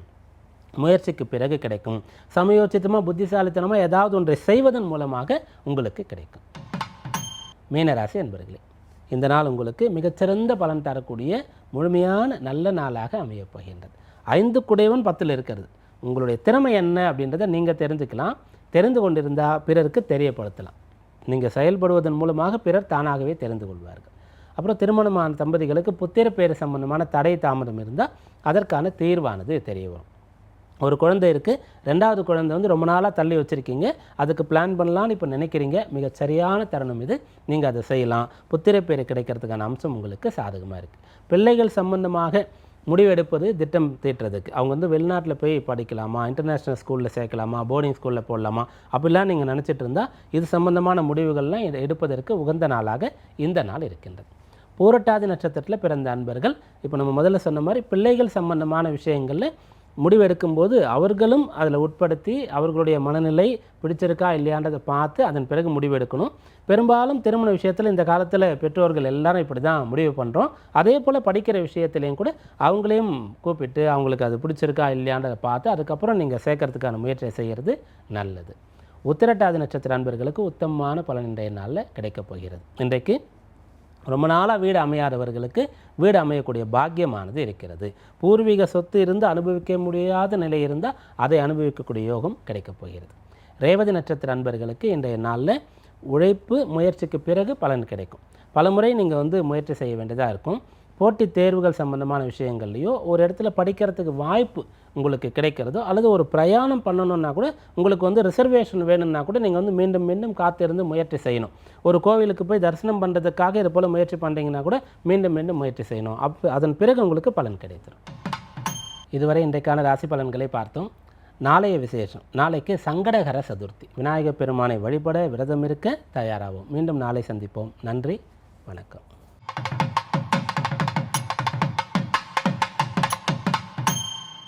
முயற்சிக்கு பிறகு கிடைக்கும். சமயோச்சித்தமாக புத்திசாலித்தனமாக ஏதாவது ஒன்றை செய்வதன் மூலமாக உங்களுக்கு கிடைக்கும். மீனராசி என்பர்களே இந்த நாள் உங்களுக்கு மிகச்சிறந்த பலன் தரக்கூடிய முழுமையான நல்ல நாளாக அமையப் போகின்றது. ஐந்து குடைவன் பத்தில் இருக்கிறது. உங்களுடைய திறமை என்ன அப்படின்றத நீங்கள் தெரிஞ்சுக்கலாம். தெரிந்து கொண்டிருந்தால் பிறருக்கு தெரியப்படுத்தலாம். நீங்கள் செயல்படுவதன் மூலமாக பிறர் தானாகவே தெரிந்து கொள்வார்கள். அப்புறம் திருமணமான தம்பதிகளுக்கு புத்திர பேர் சம்பந்தமான தடை தாமதம் இருந்தால் அதற்கான தீர்வானது தெரிய வரும். ஒரு குழந்தை இருக்குது ரெண்டாவது குழந்தை வந்து ரொம்ப நாளாக தள்ளி வச்சுருக்கீங்க அதுக்கு பிளான் பண்ணலான்னு இப்போ நினைக்கிறீங்க மிக சரியான தருணம் இது. நீங்கள் அதை செய்யலாம். புத்திர பேர் கிடைக்கிறதுக்கான அம்சம் உங்களுக்கு சாதகமாக இருக்குது பிள்ளைகள் சம்பந்தமாக முடிவெடுப்பது திட்டம் தீட்டுறதுக்கு. அவங்க வந்து வெளிநாட்டில் போய் படிக்கலாமா? இன்டர்நேஷ்னல் ஸ்கூலில் சேர்க்கலாமா? போர்டிங் ஸ்கூலில் போடலாமா? அப்படிலாம் நீங்கள் நினச்சிட்டு இருந்தால் இது சம்பந்தமான முடிவுகள்லாம் எடுப்பதற்கு உகந்த நாளாக இந்த நாள் இருக்கின்றது. பூரட்டாதி நட்சத்திரத்தில் பிறந்த அன்பர்கள் இப்போ நம்ம முதல்ல சொன்ன மாதிரி பிள்ளைகள் சம்பந்தமான விஷயங்களில் முடிவெடுக்கும்போது அவர்களும் அதில் உட்படுத்தி அவர்களுடைய மனநிலை பிடிச்சிருக்கா இல்லையான்றதை பார்த்து அதன் பிறகு முடிவெடுக்கணும். பெரும்பாலும் திருமண விஷயத்தில் இந்த காலத்தில் பெற்றோர்கள் எல்லாரும் இப்படி தான் முடிவு பண்ணுறோம் அதே போல் படிக்கிற விஷயத்துலையும் கூட அவங்களையும் கூப்பிட்டு அவங்களுக்கு அது பிடிச்சிருக்கா இல்லையான்றதை பார்த்து அதுக்கப்புறம் நீங்கள் சேர்க்கறதுக்கான முயற்சியை செய்கிறது நல்லது. உத்திரட்டாதி நட்சத்திர அன்பர்களுக்கு உத்தமமான பலன் இன்றைய நாளில் கிடைக்கப் போகிறது. இன்றைக்கு ரொம்ப நாளாக வீடு அமையாதவர்களுக்கு வீடு அமையக்கூடிய பாக்கியமானது இருக்கிறது. பூர்வீக சொத்து இருந்து அனுபவிக்க முடியாத நிலை இருந்தால் அதை அனுபவிக்கக்கூடிய யோகம் கிடைக்கப் போகிறது. ரேவதி நட்சத்திர அன்பர்களுக்கு இன்றைய நாளில் உழைப்பு முயற்சிக்கு பிறகு பலன் கிடைக்கும். பலமுறை நீங்கள் வந்து முயற்சி செய்ய வேண்டியதாக இருக்கும். போட்டித் தேர்வுகள் சம்பந்தமான விஷயங்கள்லையோ ஒரு இடத்துல படிக்கிறதுக்கு வாய்ப்பு உங்களுக்கு கிடைக்கிறதோ அல்லது ஒரு பிரயாணம் பண்ணணும்னா கூட உங்களுக்கு வந்து ரிசர்வேஷன் வேணும்னா கூட நீங்கள் வந்து மீண்டும் மீண்டும் காத்திருந்து முயற்சி செய்யணும். ஒரு கோவிலுக்கு போய் தரிசனம் பண்ணுறதுக்காக இது போல் முயற்சி பண்ணுறீங்கன்னா கூட மீண்டும் மீண்டும் முயற்சி செய்யணும். அப்போ அதன் பிறகு உங்களுக்கு பலன் கிடைத்திரும். இதுவரை இன்றைக்கான ராசி பலன்களை பார்த்தோம். நாளைய விசேஷம். நாளைக்கு சங்கடகர சதுர்த்தி. விநாயகப் பெருமானை வழிபட விரதம் இருக்க தயாராகும் மீண்டும் நாளை சந்திப்போம். நன்றி. வணக்கம்.